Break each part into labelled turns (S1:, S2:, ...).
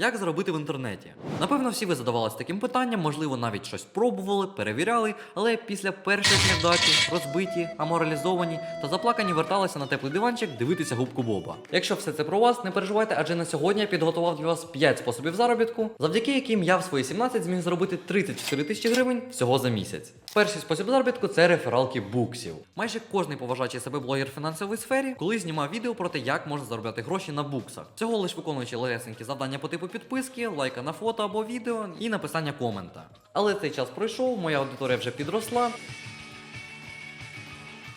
S1: Як заробити в інтернеті? Напевно, всі ви задавалися таким питанням, можливо, навіть щось пробували, перевіряли, але після перших невдачі, розбиті, аморалізовані та заплакані верталися на теплий диванчик дивитися губку Боба. Якщо все це про вас, не переживайте, адже на сьогодні я підготував для вас 5 способів заробітку, завдяки яким я в свої 17 зміг заробити 34 тисячі гривень всього за місяць. Перший спосіб заробітку це рефералки буксів. Майже кожний поважаючий себе блогер в фінансовій сфері, коли знімав відео про те, як можна заробляти гроші на буксах. Цього лише виконуючи лесенькі завдання по типу підписки, лайка на фото або відео і написання комента. Але цей час пройшов, моя аудиторія вже підросла.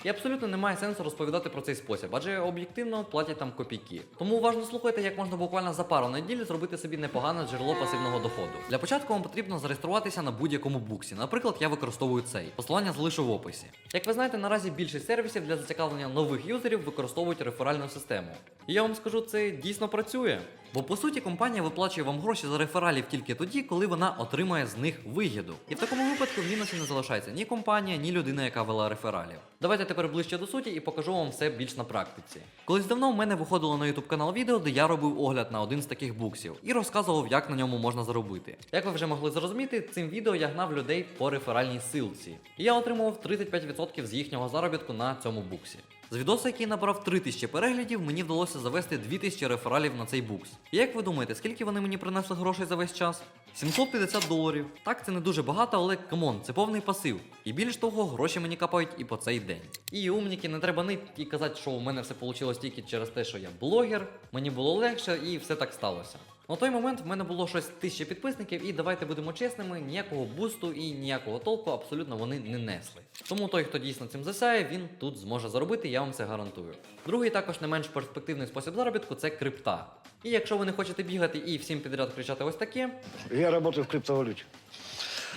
S1: І абсолютно немає сенсу розповідати про цей спосіб, адже об'єктивно платять там копійки. Тому уважно слухайте, як можна буквально за пару неділь зробити собі непогане джерело пасивного доходу. Для початку вам потрібно зареєструватися на будь-якому буксі. Наприклад, я використовую цей. Посилання залишу в описі. Як ви знаєте, наразі більшість сервісів для зацікавлення нових юзерів використовують реферальну систему. І я вам скажу, це дійсно працює. Бо по суті компанія виплачує вам гроші за рефералів тільки тоді, коли вона отримає з них вигіду. І в такому випадку в мінусі не залишається ні компанія, ні людина, яка вела рефералів. Давайте тепер ближче до суті і покажу вам все більш на практиці. Колись давно в мене виходило на YouTube канал відео, де я робив огляд на один з таких буксів і розказував, як на ньому можна заробити. Як ви вже могли зрозуміти, цим відео я гнав людей по реферальній силці. І я отримував 35% з їхнього заробітку на цьому буксі. З відоса, який набрав 3000 переглядів, мені вдалося завести 2000 рефералів на цей букс. І як ви думаєте, скільки вони мені принесли грошей за весь час? 750 доларів. Так, це не дуже багато, але камон, це повний пасив. І більш того, гроші мені капають і по цей день. І умніки, не треба нити і казати, що у мене все вийшло тільки через те, що я блогер, мені було легше і все так сталося. На той момент в мене було щось тисяча підписників, і давайте будемо чесними, ніякого бусту і ніякого толку абсолютно вони не несли. Тому той, хто дійсно цим засяє, він тут зможе заробити, я вам це гарантую. Другий також не менш перспективний спосіб заробітку це крипта. І якщо ви не хочете бігати і всім підряд кричати ось таке,
S2: Я працюю в криптовалюте.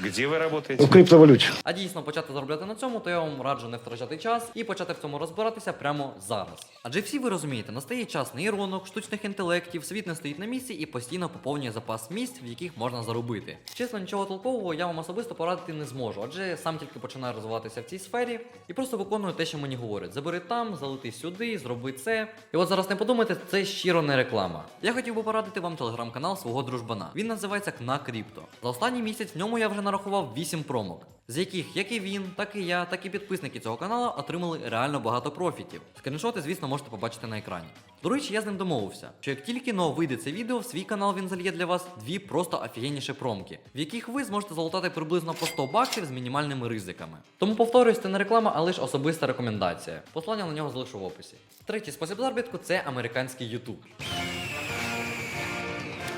S3: Где вы работаете?
S2: В криптовалюте.
S1: а дійсно почати заробляти на цьому, то я вам раджу не втрачати час і почати в цьому розбиратися прямо зараз. Адже всі ви розумієте, настає час нейронок, штучних інтелектів, світ не стоїть на місці і постійно поповнює запас місць, в яких можна заробити. Чесно, нічого толкового я вам особисто порадити не зможу, адже сам тільки починаю розвиватися в цій сфері і просто виконую те, що мені говорять. Забери там, залети сюди, зроби це. І от зараз не подумайте, це щиро не реклама. Я хотів би порадити вам телеграм-канал свого дружбана. Він називається Кна Кріпто. За останній місяць в ньому я вже нарахував 8 промок, з яких як і він, так і я, так і підписники цього каналу отримали реально багато профітів. Скріншоти, звісно, можете побачити на екрані. До речі, я з ним домовився, що як тільки но вийде це відео, в свій канал він зальє для вас дві просто офігенніші промки, в яких ви зможете залутати приблизно по 100 баксів з мінімальними ризиками. Тому повторюсь, це не реклама, а лише особиста рекомендація. Послання на нього залишу в описі. Третій спосіб заробітку це американський YouTube.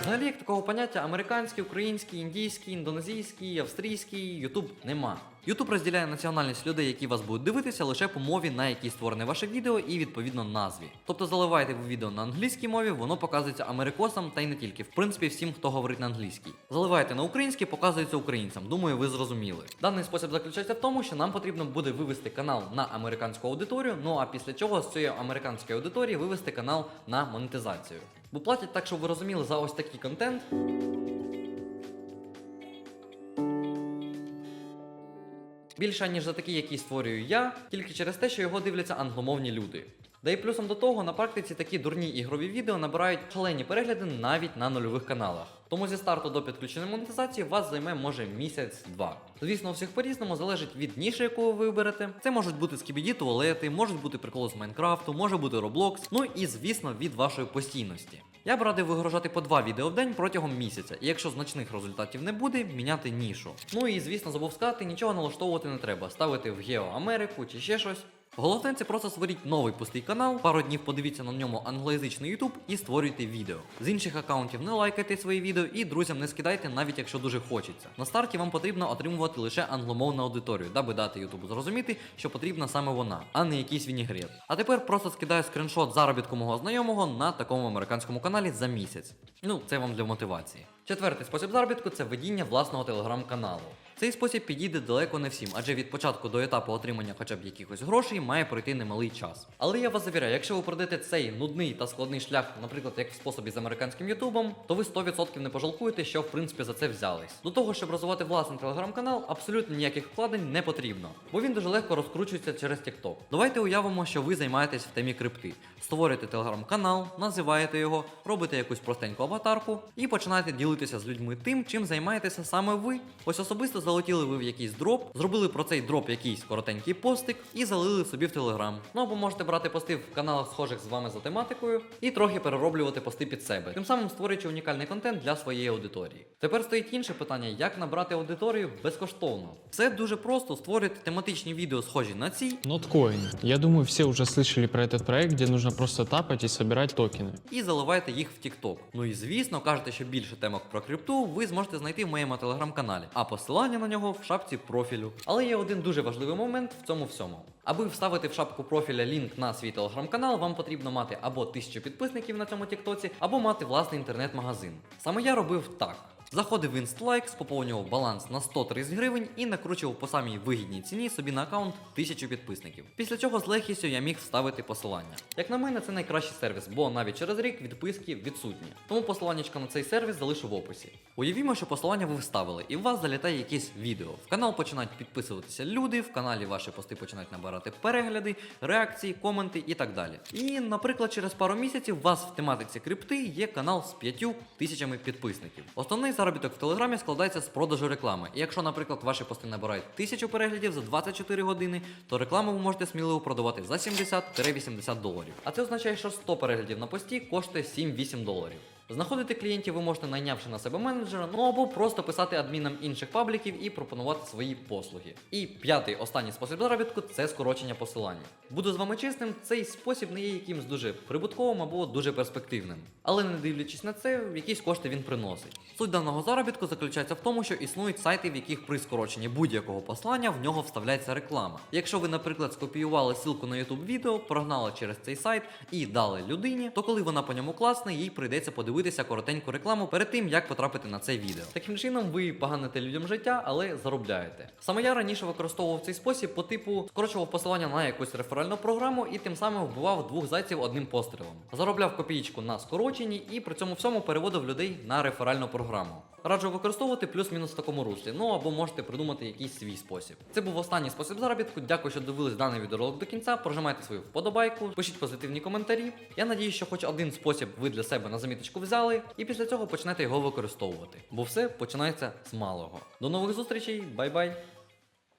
S1: Взагалі, як такого поняття американський, український, індійський, індонезійський, австрійський, Ютуб нема. Ютуб розділяє національність людей, які вас будуть дивитися, лише по мові, на якій створене ваше відео, і відповідно назві. Тобто заливаєте ви відео на англійській мові, воно показується америкосам та й не тільки, в принципі, всім, хто говорить на англійській. Заливаєте на українській, показується українцям. Думаю, ви зрозуміли. Даний спосіб заключається в тому, що нам потрібно буде вивести канал на американську аудиторію. Ну а після чого з цієї американської аудиторії вивести канал на монетизацію. Бо платять так, щоб ви розуміли за ось такий контент. Більше, ніж за такі, які створюю я, тільки через те, що його дивляться англомовні люди. Да і плюсом до того, на практиці такі дурні ігрові відео набирають шалені перегляди навіть на нульових каналах. Тому зі старту до підключення монетизації вас займе може місяць-два. Звісно, у всіх по-різному залежить від ніші, яку ви виберете. Це можуть бути скібіді туалети, можуть бути приколи з Майнкрафту, може бути Roblox, ну і звісно від вашої постійності. Я б радив вигружати по два відео в день протягом місяця, і якщо значних результатів не буде, міняти нішу. Ну і звісно, забув сказати, нічого налаштовувати не треба, ставити в Гео Америку чи ще щось. Головне це просто створіть новий пустий канал, пару днів подивіться на ньому англоязичний YouTube і створюйте відео. З інших аккаунтів не лайкайте свої відео і друзям не скидайте, навіть якщо дуже хочеться. На старті вам потрібно отримувати лише англомовну аудиторію, даби дати YouTube зрозуміти, що потрібна саме вона, а не якийсь вінігрет. А тепер просто скидаю скріншот заробітку мого знайомого на такому американському каналі за місяць. Ну, це вам для мотивації. Четвертий спосіб заробітку це ведіння власного телеграм-каналу. Цей спосіб підійде далеко не всім, адже від початку до етапу отримання хоча б якихось грошей має пройти немалий час. Але я вас завіряю, якщо ви пройдете цей нудний та складний шлях, наприклад, як в способі з американським Ютубом, то ви 100% не пожалкуєте, що в принципі за це взялись. До того, щоб розвивати власний телеграм-канал, абсолютно ніяких вкладень не потрібно, бо він дуже легко розкручується через TikTok. Давайте уявимо, що ви займаєтесь в темі крипти. Створюєте телеграм-канал, називаєте його, робите якусь простеньку аватарку і починаєте ділитися з людьми тим, чим займаєтеся саме ви. Ось особисто залетіли ви в якийсь дроп, зробили про цей дроп якийсь коротенький постик і залили собі в телеграм. Ну або можете брати пости в каналах, схожих з вами за тематикою, і трохи перероблювати пости під себе, тим самим створюючи унікальний контент для своєї аудиторії. Тепер стоїть інше питання, як набрати аудиторію безкоштовно. Все дуже просто створюйте тематичні відео, схожі на ці,
S4: Ноткоин. Я думаю, все уже слышали про этот проект, где нужно просто тапать и собирать токены.
S1: і заливайте їх в TikTok. Ну і звісно, кажете, що більше темок про крипту ви зможете знайти в моєму телеграм-каналі, а посилання на нього в шапці профілю. Але є один дуже важливий момент в цьому всьому. Аби вставити в шапку профіля лінк на свій телеграм-канал, вам потрібно мати або 1000 підписників на цьому тіктоці, або мати власний інтернет-магазин. Саме я робив так. Заходив в InstLikes, поповнював баланс на 130 гривень і накручував по самій вигідній ціні собі на аккаунт 1000 підписників. Після чого з легкістю я міг вставити посилання. Як на мене, це найкращий сервіс, бо навіть через рік відписки відсутні. Тому посиланнячко на цей сервіс залишу в описі. Уявімо, що посилання ви вставили, і в вас залітає якесь відео. В канал починають підписуватися люди, в каналі ваші пости починають набирати перегляди, реакції, коменти і так далі. І, наприклад, через пару місяців у вас в тематиці крипти є канал з 5 тисячами підписників. Основний заробіток в телеграмі складається з продажу реклами. І якщо, наприклад, ваші пости набирають 1000 переглядів за 24 години, то рекламу ви можете сміливо продавати за 70-80 доларів. А це означає, що 100 переглядів на пості коштує 7-8 доларів. Знаходити клієнтів ви можете найнявши на себе менеджера, ну або просто писати адмінам інших пабліків і пропонувати свої послуги. І п'ятий останній спосіб заробітку це скорочення посилання. Буду з вами чесним, цей спосіб не є якимсь дуже прибутковим або дуже перспективним. Але не дивлячись на це, якісь кошти він приносить. Суть даного заробітку заключається в тому, що існують сайти, в яких при скороченні будь-якого послання в нього вставляється реклама. Якщо ви, наприклад, скопіювали ссылку на YouTube відео, прогнали через цей сайт і дали людині, то коли вона по ньому класне, їй прийдеться подивитися коротеньку рекламу перед тим, як потрапити на це відео. Таким чином, ви поганите людям життя, але заробляєте. Саме я раніше використовував цей спосіб по типу скорочував посилання на якусь реферальну програму і тим самим вбивав двох зайців одним пострілом. Заробляв копійку на скороченні і при цьому всьому переводив людей на реферальну програму. Раджу використовувати плюс-мінус в такому руслі, ну або можете придумати якийсь свій спосіб. Це був останній спосіб заробітку. Дякую, що дивились даний відеоролик до кінця. Прожимайте свою вподобайку, пишіть позитивні коментарі. Я надію, що хоч один спосіб ви для себе на заміточку взяли, і після цього почнете його використовувати. Бо все починається з малого. До нових зустрічей, бай-бай!